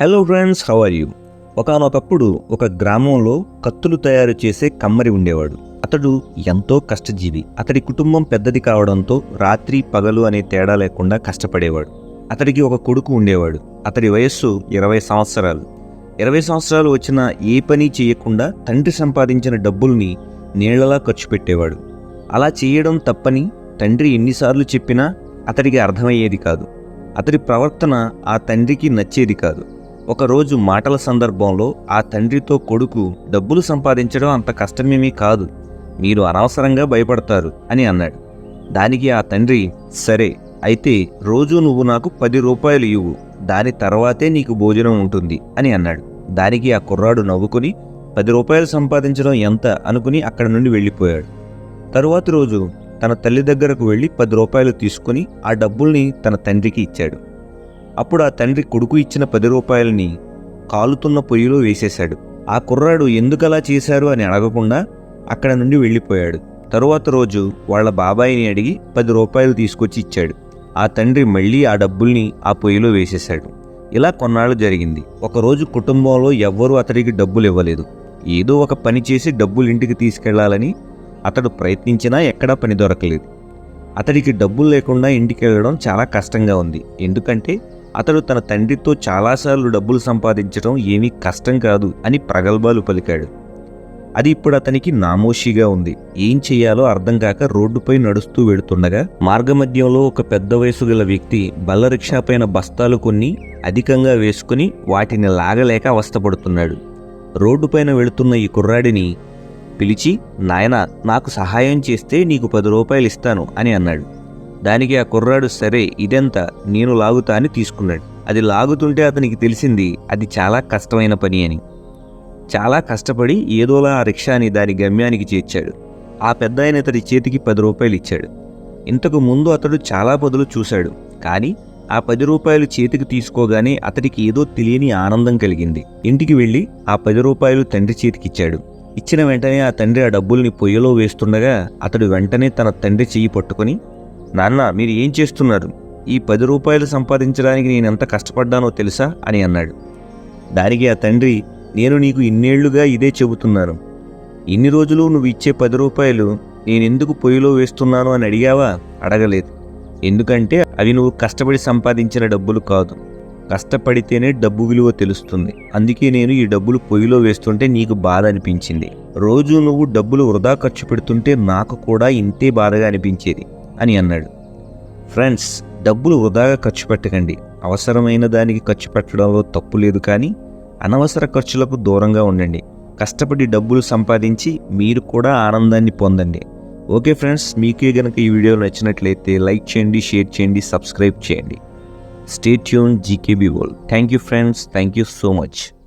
Hello friends how are you ఒకనొకప్పుడు ఒక గ్రామంలో కత్తులు తయారు చేసే కమ్మరి ఉండేవాడు. అతడు ఎంతో కష్టజీవి. అతడి కుటుంబం పెద్దది కావడంతో రాత్రి పగలు అనే తేడా లేకుండా కష్టపడేవాడు. అతడికి ఒక కొడుకు ఉండేవాడు. అతడి వయస్సు ఇరవై సంవత్సరాలు. ఇరవై సంవత్సరాలు వచ్చిన ఏ పని చేయకుండా తండ్రి సంపాదించిన డబ్బుల్ని నీళ్ళలా ఖర్చు పెట్టేవాడు. అలా చేయడం తప్పని తండ్రి ఎన్నిసార్లు చెప్పినా అతడికి అర్థమయ్యేది కాదు. అతడి ప్రవర్తన ఆ తండ్రికి నచ్చేది కాదు. ఒకరోజు మాటల సందర్భంలో ఆ తండ్రితో కొడుకు డబ్బులు సంపాదించడం అంత కష్టమేమీ కాదు. మీరు అనవసరంగా భయపడతారు అని అన్నాడు. దానికి ఆ తండ్రి సరే అయితే రోజు నువ్వు నాకు పది రూపాయలు ఇవ్వు. దాని తర్వాతే నీకు భోజనం ఉంటుంది అని అన్నాడు. దానికి ఆ కుర్రాడు నవ్వుకుని పది రూపాయలు సంపాదించడం ఎంత? అనుకుని అక్కడి నుండి వెళ్ళిపోయాడు. తరువాతి రోజు తన తల్లి దగ్గరకు వెళ్ళి పది రూపాయలు తీసుకుని ఆ డబ్బుల్ని తన తండ్రికి ఇచ్చాడు. అప్పుడు ఆ తండ్రి కొడుకు ఇచ్చిన పది రూపాయలని కాలుతున్న పొయ్యిలో వేసేశాడు. ఆ కుర్రాడు ఎందుకలా చేశారు అని అడగకుండా అక్కడ నుండి వెళ్ళిపోయాడు. తరువాత రోజు వాళ్ళ బాబాయిని అడిగి పది రూపాయలు తీసుకొచ్చి ఇచ్చాడు. ఆ తండ్రి మళ్ళీ ఆ డబ్బుల్ని ఆ పొయ్యిలో వేసేశాడు. ఇలా కొన్నాళ్ళు జరిగింది. ఒకరోజు కుటుంబంలో ఎవ్వరూ అతడికి డబ్బులు ఇవ్వలేదు. ఏదో ఒక పని చేసి డబ్బులు ఇంటికి తీసుకెళ్ళాలని అతడు ప్రయత్నించినా ఎక్కడా పని దొరకలేదు. అతడికి డబ్బులు లేకుండా ఇంటికి వెళ్ళడం చాలా కష్టంగా ఉంది. ఎందుకంటే అతడు తన తండ్రితో చాలాసార్లు డబ్బులు సంపాదించడం ఏమీ కష్టం కాదు అని ప్రగల్భాలు పలికాడు. అది ఇప్పుడు అతనికి నామోషిగా ఉంది. ఏం చెయ్యాలో అర్థం కాక రోడ్డుపై నడుస్తూ వెడుతుండగా మార్గమధ్యంలో ఒక పెద్ద వయసు గల వ్యక్తి బల్ల రిక్షా పైన బస్తాలు కొన్ని అధికంగా వేసుకుని వాటిని లాగలేక అవస్థపడుతున్నాడు. రోడ్డుపైన వెళుతున్న ఈ కుర్రాడిని పిలిచి నాయన నాకు సహాయం చేస్తే నీకు పది రూపాయలు ఇస్తాను అని అన్నాడు. దానికి ఆ కుర్రాడు సరే ఇదెంత? నేను లాగుతా అని తీసుకున్నాడు. అది లాగుతుంటే అతనికి తెలిసింది అది చాలా కష్టమైన పని అని. చాలా కష్టపడి ఏదోలా ఆ రిక్షాని దాని గమ్యానికి చేర్చాడు. ఆ పెద్ద ఆయన అతడి చేతికి పది రూపాయలు ఇచ్చాడు. ఇంతకు ముందు అతడు చాలా పదులు చూశాడు కానీ ఆ పది రూపాయలు చేతికి తీసుకోగానే అతడికి ఏదో తెలియని ఆనందం కలిగింది. ఇంటికి వెళ్ళి ఆ పది రూపాయలు తండ్రి చేతికిచ్చాడు ఇచ్చిన వెంటనే ఆ తండ్రి ఆ డబ్బుల్ని పొయ్యిలో వేస్తుండగా అతడు వెంటనే తన తండ్రి చెయ్యి పట్టుకొని నాన్న మీరు ఏం చేస్తున్నారు? ఈ పది రూపాయలు సంపాదించడానికి నేను ఎంత కష్టపడ్డానో తెలుసా? అని అన్నాడు. దానికి ఆ తండ్రి నేను నీకు ఇన్నేళ్ళుగా ఇదే చెబుతున్నాను. ఇన్ని రోజులు నువ్వు ఇచ్చే పది రూపాయలు నేనెందుకు పొయ్యిలో వేస్తున్నాను అని అడిగావా? అడగలేదు. ఎందుకంటే అవి నువ్వు కష్టపడి సంపాదించిన డబ్బులు కాదు. కష్టపడితేనే డబ్బు విలువ తెలుస్తుంది. అందుకే నేను ఈ డబ్బులు పొయ్యిలో వేస్తుంటే నీకు బాధ అనిపించింది. రోజు నువ్వు డబ్బులు వృధా ఖర్చు పెడుతుంటే నాకు కూడా ఇంతే బాధగా అనిపించేది. అని అన్నాడు. ఫ్రెండ్స్ డబ్బులు వృధాగా ఖర్చు పెట్టకండి. అవసరమైన దానికి ఖర్చు పెట్టడంలో తప్పు లేదు కానీ అనవసర ఖర్చులకు దూరంగా ఉండండి. కష్టపడి డబ్బులు సంపాదించి మీరు కూడా ఆనందాన్ని పొందండి. ఓకే ఫ్రెండ్స్ మీకే గనక ఈ వీడియో నచ్చినట్లయితే లైక్ చేయండి షేర్ చేయండి సబ్స్క్రైబ్ చేయండి. Stay tuned GKB world. Thank you friends thank you so much.